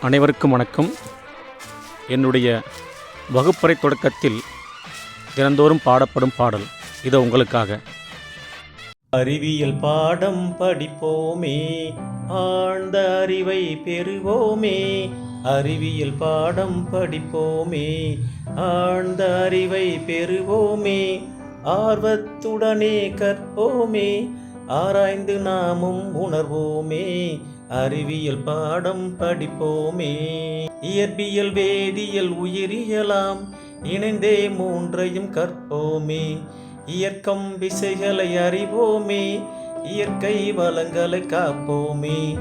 அனைவருக்கும் வணக்கம். என்னுடைய வகுப்பறை தொடக்கத்தில் தினந்தோறும் பாடப்படும் பாடல் இது உங்களுக்காக. அறிவியல் பாடம் படிப்போமே ஆழ்ந்த அறிவை பெறுவோமே அறிவியல் பாடம் படிப்போமே ஆழ்ந்த அறிவை பெறுவோமே ஆர்வத்துடனே கற்போமே ஆராய்ந்து நாமும் உணர்வோமே அறிவியல் பாடம் படிப்போமே. இயற்பியல் வேதியியல் உயிரியலாம் இணைந்தே மூன்றையும் கற்போமே. இயற்கம் விசைகளை அறிவோமே. இயற்கை வளங்களை காப்போமே.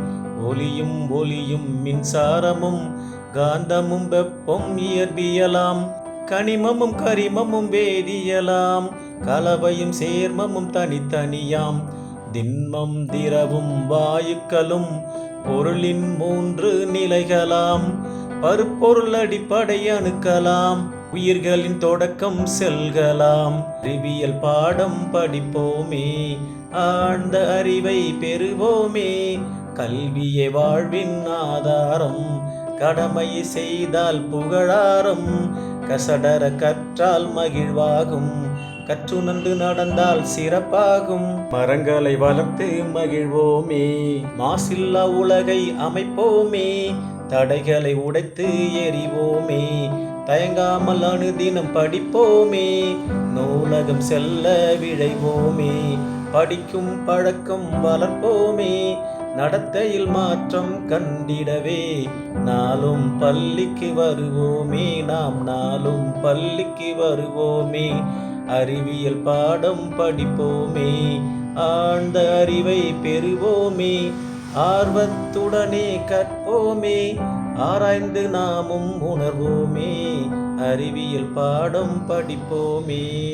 ஒலியும் ஒலியும் மின்சாரமும் காந்தமும் வெப்பம் இயற்பியலாம். கனிமமும் கரிமமும் வேதியலாம் கலவையும் சேர்மமும் தனித்தனியாம். திண்மம் திரவும் வாயுக்களும் பொருளின் மூன்று நிலைகளாம். பருப்பொருள் அடிப்படை அணுக்கலாம் உயிர்களின் தொடக்கம் செல்கலாம் அறிவியல் பாடம் படிப்போமே. ஆழ்ந்த அறிவை பெறுவோமே. கல்வியே வாழ்வின் ஆதாரம். கடமையை செய்தால் புகழாரம். கசடர கற்றால் மகிழ்வாகும். கற்றுணர்ந்து நடந்தால் சிறப்பாகும். மரங்களை வளர்த்து மகிழ்வோமே. மாசில்லா உலகை அமைப்போமே. தடைகளை உடைத்து எறிவோமே. தயங்காமல் அனுதினம் படிப்போமே. நூலகம் செல்ல விழைவோமே. படிக்கும் பழக்கம் வளர்ப்போமே. நடத்தையில் மாற்றம் கண்டிடவே. நாளும் பள்ளிக்கு வருவோமே நாம் நாளும் பள்ளிக்கு வருவோமே. அறிவியல் பாடம் படிப்போமே ஆழ்ந்த அறிவை பெறுவோமே. ஆர்வத்துடனே கற்போமே ஆராய்ந்து நாமும் உணர்வோமே. அறிவியல் பாடம் படிப்போமே.